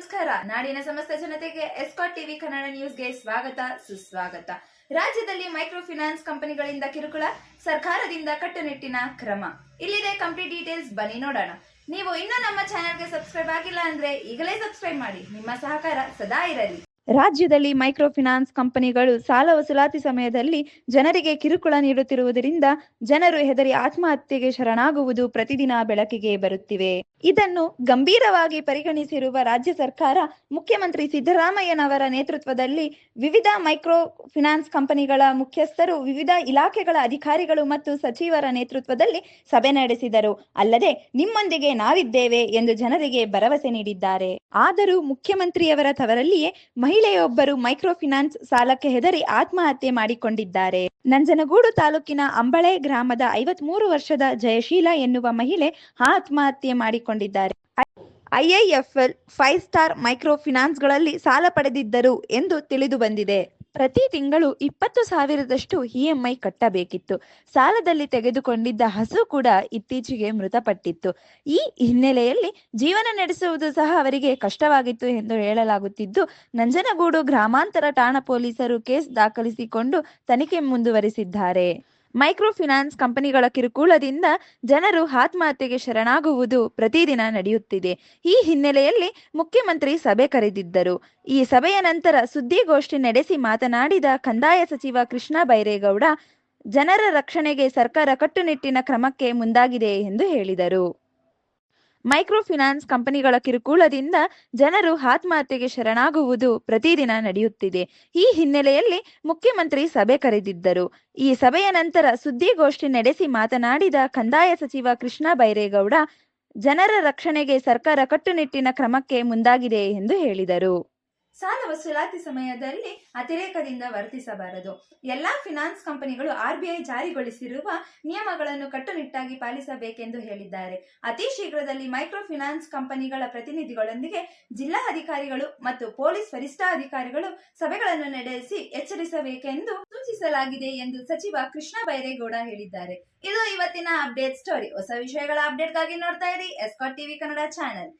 ನಾಡಿನ ಸಮಸ್ತ ಜನತೆಗೆ ಎಸ್ಕಾಟ್ ಟಿವಿ ಕನ್ನಡ ನ್ಯೂಸ್ಗೆ ಸ್ವಾಗತ, ಸುಸ್ವಾಗತ. ರಾಜ್ಯದಲ್ಲಿ ಮೈಕ್ರೋ ಫಿನಾನ್ಸ್ ಕಂಪನಿಗಳಿಂದ ಕಿರುಕುಳ, ಸರ್ಕಾರದಿಂದ ಕಟ್ಟುನಿಟ್ಟಿನ ಕ್ರಮ. ಇಲ್ಲಿದೆ ಕಂಪ್ಲೀಟ್ ಡೀಟೇಲ್ಸ್, ಬನ್ನಿ ನೋಡೋಣ. ನೀವು ಇನ್ನೂ ನಮ್ಮ ಚಾನೆಲ್ಗೆ ಸಬ್ಸ್ಕ್ರೈಬ್ ಆಗಿಲ್ಲ ಅಂದ್ರೆ ಈಗಲೇ ಸಬ್ಸ್ಕ್ರೈಬ್ ಮಾಡಿ. ನಿಮ್ಮ ಸಹಕಾರ ಸದಾ ಇರಲಿ. ರಾಜ್ಯದಲ್ಲಿ ಮೈಕ್ರೋ ಫಿನಾನ್ಸ್ ಕಂಪನಿಗಳು ಸಾಲ ವಸೂಲಾತಿ ಸಮಯದಲ್ಲಿ ಜನರಿಗೆ ಕಿರುಕುಳ ನೀಡುತ್ತಿರುವುದರಿಂದ ಜನರು ಹೆದರಿ ಆತ್ಮಹತ್ಯೆಗೆ ಶರಣಾಗುವುದು ಪ್ರತಿದಿನ ಬೆಳಕಿಗೆ ಬರುತ್ತಿವೆ. ಇದನ್ನು ಗಂಭೀರವಾಗಿ ಪರಿಗಣಿಸಿರುವ ರಾಜ್ಯ ಸರ್ಕಾರ, ಮುಖ್ಯಮಂತ್ರಿ ಸಿದ್ದರಾಮಯ್ಯನವರ ನೇತೃತ್ವದಲ್ಲಿ ವಿವಿಧ ಮೈಕ್ರೋ ಫಿನಾನ್ಸ್ ಕಂಪನಿಗಳ ಮುಖ್ಯಸ್ಥರು, ವಿವಿಧ ಇಲಾಖೆಗಳ ಅಧಿಕಾರಿಗಳು ಮತ್ತು ಸಚಿವರ ನೇತೃತ್ವದಲ್ಲಿ ಸಭೆ ನಡೆಸಿದರು. ಅಲ್ಲದೆ, ನಿಮ್ಮೊಂದಿಗೆ ನಾವಿದ್ದೇವೆ ಎಂದು ಜನರಿಗೆ ಭರವಸೆ ನೀಡಿದ್ದಾರೆ. ಆದರೂ ಮುಖ್ಯಮಂತ್ರಿಯವರ ತವರಲ್ಲಿಯೇ ಮಹಿಳೆಯೊಬ್ಬರು ಮೈಕ್ರೋ ಫಿನಾನ್ಸ್ ಸಾಲಕ್ಕೆ ಹೆದರಿ ಆತ್ಮಹತ್ಯೆ ಮಾಡಿಕೊಂಡಿದ್ದಾರೆ. ನಂಜನಗೂಡು ತಾಲೂಕಿನ ಅಂಬಳೆ ಗ್ರಾಮದ ಐವತ್ಮೂರು ವರ್ಷದ ಜಯಶೀಲ ಎನ್ನುವ ಮಹಿಳೆ ಆತ್ಮಹತ್ಯೆ ಮಾಡಿಕೊಂಡಿದ್ದಾರೆ. ಐಐಎಫ್ಎಲ್ ಫೈವ್ ಸ್ಟಾರ್ ಮೈಕ್ರೋ ಫಿನಾನ್ಸ್ಗಳಲ್ಲಿ ಸಾಲ ಪಡೆದಿದ್ದರು ಎಂದು ತಿಳಿದು ಬಂದಿದೆ. ಪ್ರತಿ ತಿಂಗಳು ಇಪ್ಪತ್ತು ಸಾವಿರದಷ್ಟು ಇಎಂಐ ಕಟ್ಟಬೇಕಿತ್ತು. ಸಾಲದಲ್ಲಿ ತೆಗೆದುಕೊಂಡಿದ್ದ ಹಸು ಕೂಡ ಇತ್ತೀಚೆಗೆ ಮೃತಪಟ್ಟಿತ್ತು. ಈ ಹಿನ್ನೆಲೆಯಲ್ಲಿ ಜೀವನ ನಡೆಸುವುದು ಸಹ ಅವರಿಗೆ ಕಷ್ಟವಾಗಿತ್ತು ಎಂದು ಹೇಳಲಾಗುತ್ತಿದ್ದು, ನಂಜನಗೂಡು ಗ್ರಾಮಾಂತರ ಠಾಣಾ ಪೊಲೀಸರು ಕೇಸ್ ದಾಖಲಿಸಿಕೊಂಡು ತನಿಖೆ ಮುಂದುವರಿಸಿದ್ದಾರೆ. ಮೈಕ್ರೋ ಫಿನಾನ್ಸ್ ಕಂಪನಿಗಳ ಕಿರುಕುಳದಿಂದ ಜನರು ಆತ್ಮಹತ್ಯೆಗೆ ಶರಣಾಗುವುದು ಪ್ರತಿದಿನ ನಡೆಯುತ್ತಿದೆ. ಈ ಹಿನ್ನೆಲೆಯಲ್ಲಿ ಮುಖ್ಯಮಂತ್ರಿ ಸಭೆ ಕರೆದಿದ್ದರು. ಈ ಸಭೆಯ ನಂತರ ಸುದ್ದಿಗೋಷ್ಠಿ ನಡೆಸಿ ಮಾತನಾಡಿದ ಕಂದಾಯ ಸಚಿವ ಕೃಷ್ಣ ಬೈರೇಗೌಡ, ಜನರ ರಕ್ಷಣೆಗೆ ಸರ್ಕಾರ ಕಟ್ಟುನಿಟ್ಟಿನ ಕ್ರಮಕ್ಕೆ ಮುಂದಾಗಿದೆ ಎಂದು ಹೇಳಿದರು. ಮೈಕ್ರೋ ಫಿನಾನ್ಸ್ ಕಂಪನಿಗಳ ಕಿರುಕುಳದಿಂದ ಜನರು ಆತ್ಮಹತ್ಯೆಗೆ ಶರಣಾಗುವುದು ಪ್ರತಿದಿನ ನಡೆಯುತ್ತಿದೆ. ಈ ಹಿನ್ನೆಲೆಯಲ್ಲಿ ಮುಖ್ಯಮಂತ್ರಿ ಸಭೆ ಕರೆದಿದ್ದರು. ಈ ಸಭೆಯ ನಂತರ ಸುದ್ದಿಗೋಷ್ಠಿ ನಡೆಸಿ ಮಾತನಾಡಿದ ಕಂದಾಯ ಸಚಿವ ಕೃಷ್ಣ ಬೈರೇಗೌಡ, ಜನರ ರಕ್ಷಣೆಗೆ ಸರ್ಕಾರ ಕಟ್ಟುನಿಟ್ಟಿನ ಕ್ರಮಕ್ಕೆ ಮುಂದಾಗಿದೆ ಎಂದು ಹೇಳಿದರು. ಸಾಲ ವಸೂಲಾತಿ ಸಮಯದಲ್ಲಿ ಅತಿರೇಕದಿಂದ ವರ್ತಿಸಬಾರದು. ಎಲ್ಲಾ ಫಿನಾನ್ಸ್ ಕಂಪನಿಗಳು ಆರ್ಬಿಐ ಜಾರಿಗೊಳಿಸಿರುವ ನಿಯಮಗಳನ್ನು ಕಟ್ಟುನಿಟ್ಟಾಗಿ ಪಾಲಿಸಬೇಕೆಂದು ಹೇಳಿದ್ದಾರೆ. ಅತಿ ಶೀಘ್ರದಲ್ಲಿ ಮೈಕ್ರೋ ಫಿನಾನ್ಸ್ ಕಂಪನಿಗಳ ಪ್ರತಿನಿಧಿಗಳೊಂದಿಗೆ ಜಿಲ್ಲಾ ಅಧಿಕಾರಿಗಳು ಮತ್ತು ಪೊಲೀಸ್ ವರಿಷ್ಠಾಧಿಕಾರಿಗಳು ಸಭೆಗಳನ್ನು ನಡೆಸಿ ಎಚ್ಚರಿಸಬೇಕೆಂದು ಸೂಚಿಸಲಾಗಿದೆ ಎಂದು ಸಚಿವ ಕೃಷ್ಣ ಬೈರೇಗೌಡ ಹೇಳಿದ್ದಾರೆ. ಇದು ಇವತ್ತಿನ ಅಪ್ಡೇಟ್ ಸ್ಟೋರಿ. ಹೊಸ ವಿಷಯಗಳ ಅಪ್ಡೇಟ್ಗಾಗಿ ನೋಡ್ತಾ ಇರಿ ಎಸ್ಕಾಟ್ ಟಿವಿ ಕನ್ನಡ ಚಾನೆಲ್.